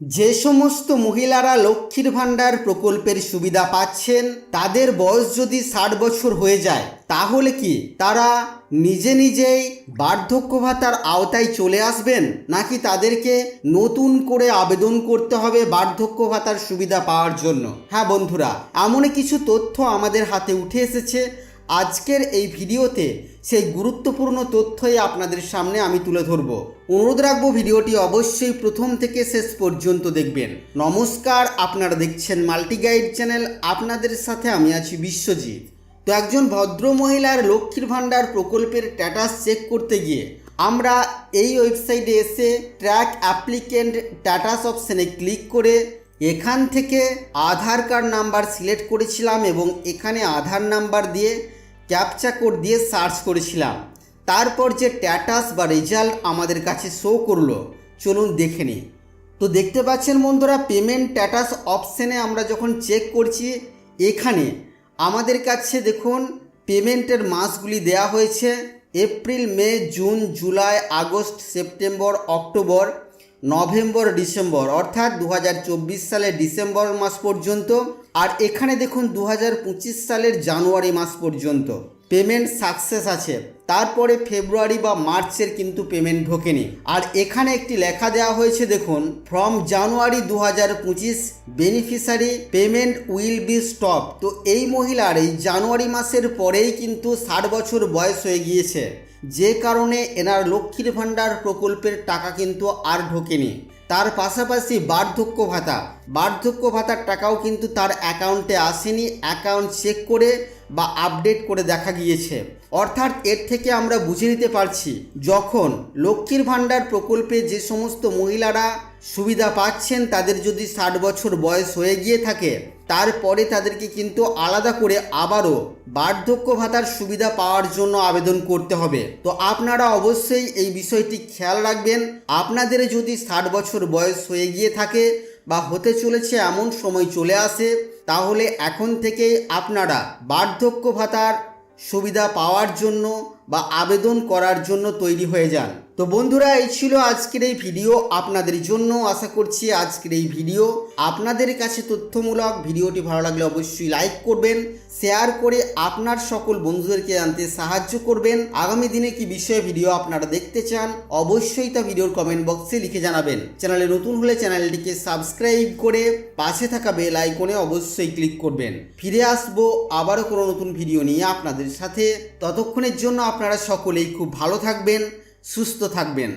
যে সমস্ত মহিলারা লক্ষ্মীর ভাণ্ডার প্রকল্পের সুবিধা পাচ্ছেন, তাদের বয়স যদি ষাট বছর হয়ে যায়, তাহলে কি তারা নিজে নিজেই বার্ধক্য ভাতার আওতায় চলে আসবেন? নাকি তাদেরকে নতুন করে আবেদন করতে হবে বার্ধক্য ভাতার সুবিধা পাওয়ার জন্য? হ্যাঁ বন্ধুরা এমন কিছু তথ্য আমাদের হাতে উঠে এসেছে। আজকের এই ভিডিওতে সেই গুরুত্বপূর্ণ তথ্যই আপনাদের সামনে আমি তুলে ধরব। অনুরোধ রাখব ভিডিওটি অবশ্যই প্রথম থেকে শেষ পর্যন্ত দেখবেন। নমস্কার, আপনারা দেখছেন মাল্টি গাইড চ্যানেল, আপনাদের সাথে আমি আছি বিশ্বজিৎ। তো একজন ভদ্র মহিলার লক্ষ্মীর ভাণ্ডার প্রকল্পের স্ট্যাটাস চেক করতে গিয়ে আমরা এই ওয়েবসাইটে এসে ট্র্যাক অ্যাপ্লিকেন্ট স্ট্যাটাস অপশানে ক্লিক করে এখান থেকে আধার কার্ড নাম্বার সিলেক্ট করেছিলাম এবং এখানে আধার নাম্বার দিয়ে ক্যাপচা কোড দিয়ে সার্চ করেছিলাম। তারপর যে স্ট্যাটাস বা রেজাল্ট আমাদের কাছে শো করল, চলুন দেখে নিই। তো দেখতে পাচ্ছেন বন্ধুরা পেমেন্ট স্ট্যাটাস অপশানে আমরা যখন চেক করছি, এখানে আমাদের কাছে দেখুন পেমেন্টের মাসগুলি দেয়া হয়েছে April May June July August September October November, December, অর্থাৎ দু সালের ডিসেম্বর মাস পর্যন্ত আর এখানে দেখুন দু হাজার পঁচিশ সালের জানুয়ারি মাস পর্যন্ত। পেমেন্ট সাকসেস আছে। তারপরে ফেব্রুয়ারি বা মার্চের কিন্তু পেমেন্ট ঢোকেনি। আর এখানে একটি লেখা দেওয়া হয়েছে, দেখুন ফ্রম জানুয়ারি দু হাজার পঁচিশ beneficiary payment will be stop তো এই মহিলার এই জানুয়ারি মাসের পরেই কিন্তু ষাট বছর বয়স হয়ে গিয়েছে। যে কারণে এনার লক্ষ্মীর ভাণ্ডার প্রকল্পের টাকা কিন্তু আর ঢোকেনি। তার পাশাপাশি বার্ধক্য ভাতা। বার্ধক্য ভাতার টাকাও কিন্তু তার অ্যাকাউন্টে আসেনি, অ্যাকাউন্ট চেক করে বা আপডেট করে দেখা গিয়েছে। অর্থাৎ এর থেকে আমরা বুঝে নিতে পারছি, যখন লক্ষ্মীর ভাণ্ডার প্রকল্পে যে সমস্ত মহিলারা সুবিধা পাচ্ছেন তাদের যদি ষাট বছর বয়স হয়ে গিয়ে থাকে, তারপরে তাদেরকে কিন্তু আলাদা করে আবারও বার্ধক্য ভাতার সুবিধা পাওয়ার জন্য আবেদন করতে হবে। তো আপনারা অবশ্যই এই বিষয়টি খেয়াল রাখবেন। আপনাদের যদি ষাট বছর বয়স হয়ে গিয়ে থাকে বা হতে চলেছে এমন সময় চলে আসে, তাহলে এখন থেকেই আপনারা বার্ধক্য ভাতার সুবিধা পাওয়ার জন্য বা আবেদন করার জন্য তৈরি হয়ে যান। তো বন্ধুরা, এই ছিল আজকের এই ভিডিও। আপনাদের জন্য আশা করছি আজকের এই ভিডিও। আপনাদের কাছে তথ্যমূলক ভিডিওটি ভালো লাগলে অবশ্যই লাইক করবেন, শেয়ার করে আপনার সকল বন্ধুদেরকে জানতে সাহায্য করবেন। আগামী দিনে কি বিষয়ে ভিডিও আপনারা দেখতে চান, অবশ্যই তা ভিডিওর কমেন্ট বক্সে লিখে জানাবেন। চ্যানেলে নতুন হলে চ্যানেলটিকে সাবস্ক্রাইব করে পাশে থাকা বেল আইকনে অবশ্যই ক্লিক করবেন। ফিরে আসব আবারও কোনো নতুন ভিডিও নিয়ে আপনাদের সাথে। ততক্ষণের জন্য আপনারা সকলেই খুব ভালো থাকবেন সুস্থ থাকবেন।